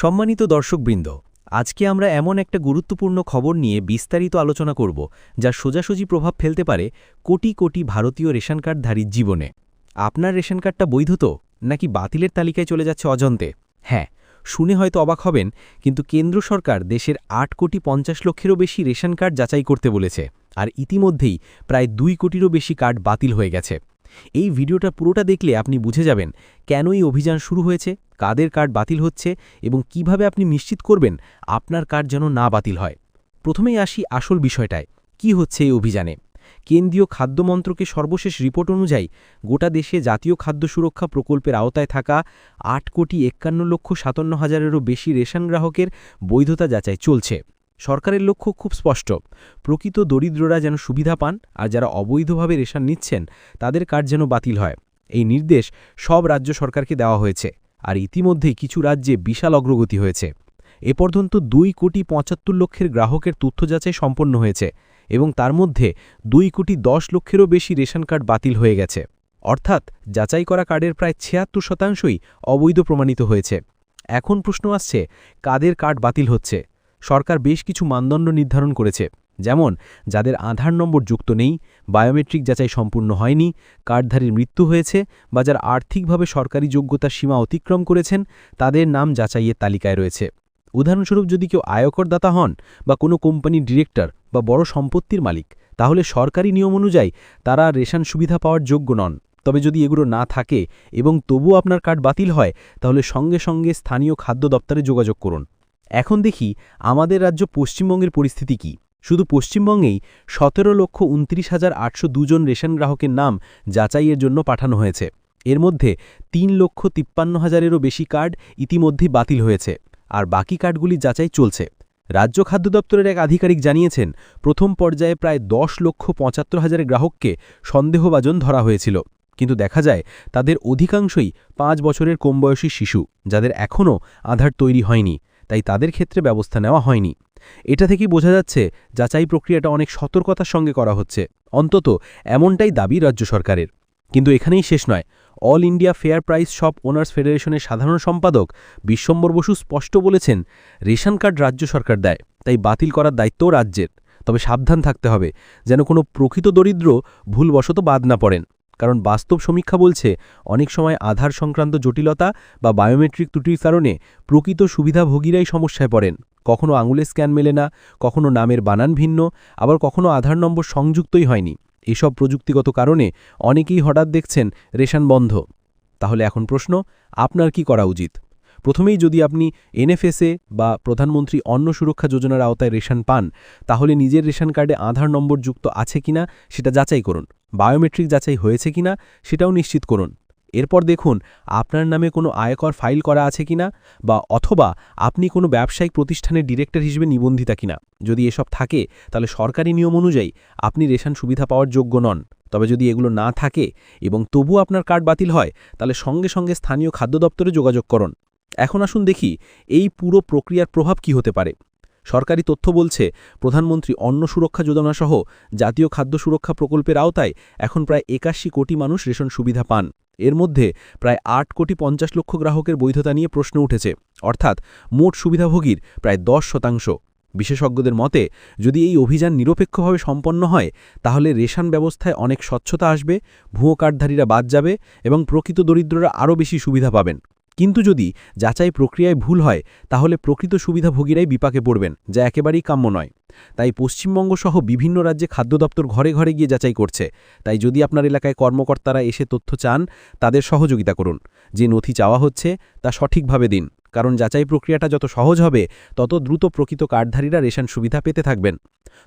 সম্মানিত দর্শকবৃন্দ, আজকে আমরা এমন একটা গুরুত্বপূর্ণ খবর নিয়ে বিস্তারিত আলোচনা করব, যা সোজাসুজি প্রভাব ফেলতে পারে কোটি কোটি ভারতীয় রেশন কার্ডধারীর জীবনে। আপনার রেশন কার্ডটা বৈধ তো, নাকি বাতিলের তালিকায় চলে যাচ্ছে অজন্তে? হ্যাঁ শুনে হয়তো অবাক হবেন, কিন্তু কেন্দ্র সরকার দেশের আট কোটি পঞ্চাশ লক্ষেরও বেশি রেশন কার্ড যাচাই করতে বলেছে, আর ইতিমধ্যেই প্রায় দুই কোটিরও বেশি কার্ড বাতিল হয়ে গেছে। এই ভিডিওটা পুরোটা দেখলে আপনি বুঝে যাবেন, কেন এই অভিযান শুরু হয়েছে? কাদের কার্ড বাতিল হচ্ছে এবং কীভাবে আপনি নিশ্চিত করবেন আপনার কার্ড যেন না বাতিল হয়। প্রথমেই আসি আসল বিষয়টায়, কি হচ্ছে এই অভিযানে? কেন্দ্রীয় খাদ্য মন্ত্রকের সর্বশেষ রিপোর্ট অনুযায়ী গোটা দেশে জাতীয় খাদ্য সুরক্ষা প্রকল্পের আওতায় থাকা আট কোটি একান্ন লক্ষ সাতান্ন হাজারেরও বেশি রেশন গ্রাহকের বৈধতা যাচাই চলছে। সরকারের লক্ষ্য খুব স্পষ্ট, প্রকৃত দরিদ্ররা যেন সুবিধা পান আর যারা অবৈধভাবে রেশন নিচ্ছেন তাদের কার্ড যেন বাতিল হয়। এই নির্দেশ সব রাজ্য সরকারকে দেওয়া হয়েছে। আর ইতিমধ্যেই কিছু রাজ্যে বিশাল অগ্রগতি হয়েছে। এ পর্যন্ত দুই কোটি পঁচাত্তর লক্ষের গ্রাহকের তথ্য যাচাই সম্পন্ন হয়েছে এবং তার মধ্যে দুই কোটি দশ লক্ষেরও বেশি রেশন কার্ড বাতিল হয়ে গেছে। অর্থাৎ যাচাই করা কার্ডের প্রায় ছিয়াত্তর শতাংশই অবৈধ প্রমাণিত হয়েছে। এখন প্রশ্ন আসছে, কাদের কার্ড বাতিল হচ্ছে? সরকার বেশ কিছু মানদণ্ড নির্ধারণ করেছে। যেমন, যাদের আধার নম্বর যুক্ত নেই, বায়োমেট্রিক যাচাই সম্পূর্ণ হয়নি, কার্ডধারীর মৃত্যু হয়েছে, বা যারা আর্থিকভাবে সরকারি যোগ্যতার সীমা অতিক্রম করেছেন, তাদের নাম যাচাইয়ের তালিকায় রয়েছে। উদাহরণস্বরূপ যদি কেউ আয়করদাতা হন, বা কোনো কোম্পানির ডিরেক্টর, বা বড় সম্পত্তির মালিক, তাহলে সরকারি নিয়ম অনুযায়ী তারা রেশন সুবিধা পাওয়ার যোগ্য নন। তবে যদি এগুলো না থাকে, এবং তবুও আপনার কার্ড বাতিল হয়, তাহলে সঙ্গে সঙ্গে স্থানীয় খাদ্য দপ্তরে যোগাযোগ করুন। এখন দেখি, আমাদের রাজ্য পশ্চিমবঙ্গের পরিস্থিতি কি? শুধু পশ্চিমবঙ্গেই সতেরো লক্ষ উনত্রিশ হাজার আটশো দুজন রেশন গ্রাহকের নাম যাচাইয়ের জন্য পাঠানো হয়েছে। এর মধ্যে তিন লক্ষ তিপ্পান্ন হাজারেরও বেশি কার্ড ইতিমধ্যেই বাতিল হয়েছে, আর বাকি কার্ডগুলি যাচাই চলছে। রাজ্য খাদ্য দপ্তরের এক আধিকারিক জানিয়েছেন, প্রথম পর্যায়ে প্রায় দশ লক্ষ পঁচাত্তর হাজার গ্রাহককে সন্দেহভাজন ধরা হয়েছিল। কিন্তু দেখা যায়, তাদের অধিকাংশই পাঁচ বছরের কমবয়সী শিশু, যাদের এখনও আধার তৈরি হয়নি, তাই তাদের ক্ষেত্রে ব্যবস্থা নেওয়া হয়নি। এটা থেকেই বোঝা যাচ্ছে যাচাই প্রক্রিয়াটা অনেক সতর্কতার সঙ্গে করা হচ্ছে। অন্তত এমনটাই দাবি রাজ্য সরকারের। কিন্তু এখানেই শেষ নয়। All India fair price shop owners ফেডারেশনের সাধারণ সম্পাদক বিশ্বম্বর বসু স্পষ্ট বলেছেন, রেশন কার্ড রাজ্য সরকার দেয়, তাই বাতিল করার দায়িত্বও রাজ্যের। তবে সাবধান থাকতে হবে, যেন কোনো প্রকৃত দরিদ্র ভুলবশত বাদ না পড়েন। কারণ বাস্তব সমীক্ষা বলছে, অনেক সময় আধার সংক্রান্ত জটিলতা বা বায়োমেট্রিক ত্রুটির কারণে প্রকৃত সুবিধাভোগীরাই সমস্যায় পড়েন। কখনো আঙুলের স্ক্যান মেলে না, কখনো নামের বানান ভিন্ন, আবার কখনো আধার নম্বর সংযুক্তই হয়নি। এসব প্রযুক্তিগত কারণে অনেকেই হঠাৎ দেখছেন রেশন বন্ধ। তাহলে এখন প্রশ্ন, আপনার কি করা উচিত? প্রথমেই যদি আপনি এনএফএসএ বা প্রধানমন্ত্রী অন্ন সুরক্ষা যোজনার আওতায় রেশন পান, তাহলে নিজের রেশন কার্ডে আধার নম্বর যুক্ত আছে কিনা সেটা যাচাই করুন। বায়োমেট্রিক যাচাই হয়েছে কিনা সেটাও নিশ্চিত করুন। এরপর দেখুন, আপনার নামে কোনো আয়কর ফাইল করা আছে কিনা বা অথবা আপনি কোনো ব্যবসায়িক প্রতিষ্ঠানের ডিরেক্টর হিসেবে নিবন্ধিতা কিনা। যদি এসব থাকে, তাহলে সরকারি নিয়ম অনুযায়ী আপনি রেশন সুবিধা পাওয়ার যোগ্য নন। তবে যদি এগুলো না থাকে এবং তবু আপনার কার্ড বাতিল হয়, তাহলে সঙ্গে সঙ্গে স্থানীয় খাদ্য দপ্তরে যোগাযোগ করুন। এখন আসুন দেখি, এই পুরো প্রক্রিয়ার প্রভাব কি হতে পারে। সরকারি তথ্য বলছে, প্রধানমন্ত্রী অন্ন সুরক্ষা যোজনা সহ জাতীয় খাদ্য সুরক্ষা প্রকল্পের আওতায় এখন প্রায় একাশি কোটি মানুষ রেশন সুবিধা পান। এর মধ্যে প্রায় আট কোটি পঞ্চাশ লক্ষ গ্রাহকের বৈধতা নিয়ে প্রশ্ন উঠেছে, অর্থাৎ মোট সুবিধাভোগীর প্রায় দশ শতাংশ। বিশেষজ্ঞদের মতে, যদি এই অভিযান নিরপেক্ষভাবে সম্পন্ন হয়, তাহলে রেশন ব্যবস্থায় অনেক স্বচ্ছতা আসবে, ভুয়ো কার্ডধারীরা বাদ যাবে এবং প্রকৃত দরিদ্ররা আরও বেশি সুবিধা পাবেন। কিন্তু যদি যাচাই প্রক্রিয়ায় ভুল হয়, তাহলে প্রকৃত সুবিধাভোগীরাই বিপাকে পড়বেন, যা একেবারেই কাম্য নয়। তাই পশ্চিমবঙ্গ সহ বিভিন্ন রাজ্যে খাদ্য দপ্তর ঘরে ঘরে গিয়ে যাচাই করছে। তাই যদি আপনার এলাকায় কর্মকর্তারা এসে তথ্য চান, তাদের সহযোগিতা করুন। যে নথি চাওয়া হচ্ছে, তা সঠিকভাবে দিন। কারণ যাচাই প্রক্রিয়াটা যত সহজ হবে, তত দ্রুত প্রকৃত কার্ডধারীরা রেশন সুবিধা পেতে থাকবেন।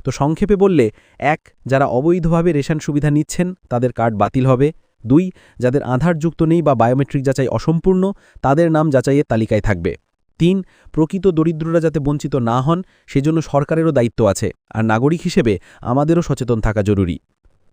তো সংক্ষেপে বললে, এক, যারা অবৈধভাবে রেশন সুবিধা নিচ্ছেন, তাদের কার্ড বাতিল হবে। দুই, যাদের আধার যুক্ত নেই বা বায়োমেট্রিক যাচাই অসম্পূর্ণ, তাদের নাম যাচাইয়ের তালিকায় থাকবে। তিন, প্রকৃত দরিদ্ররা যাতে বঞ্চিত না হন, সেজন্য সরকারেরও দায়িত্ব আছে। আর নাগরিক হিসেবে আমাদেরও সচেতন থাকা জরুরি।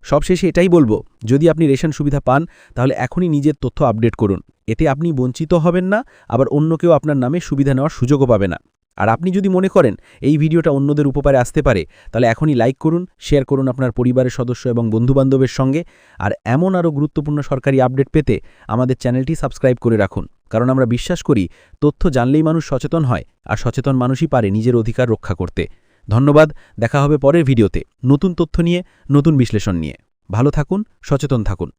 সবশেষে এটাই বলব, যদি আপনি রেশন সুবিধা পান, তাহলে এখনই নিজের তথ্য আপডেট করুন। এতে আপনি বঞ্চিত হবেন না, আবার অন্য কেউ আপনার নামে সুবিধা নেওয়ার সুযোগও পাবে না। আর আপনি যদি মনে করেন এই ভিডিওটা অন্যদের উপকারে আসতে পারে, তাহলে এখনই লাইক করুন, শেয়ার করুন আপনার পরিবারের সদস্য এবং বন্ধুবান্ধবের সঙ্গে। আর এমন আরও গুরুত্বপূর্ণ সরকারি আপডেট পেতে আমাদের চ্যানেলটি সাবস্ক্রাইব করে রাখুন। কারণ আমরা বিশ্বাস করি, তথ্য জানলেই মানুষ সচেতন হয়, আর সচেতন মানুষই পারে নিজের অধিকার রক্ষা করতে। ধন্যবাদ, দেখা হবে পরের ভিডিওতে। নতুন তথ্য নিয়ে, নতুন বিশ্লেষণ নিয়ে। ভালো থাকুন, সচেতন থাকুন।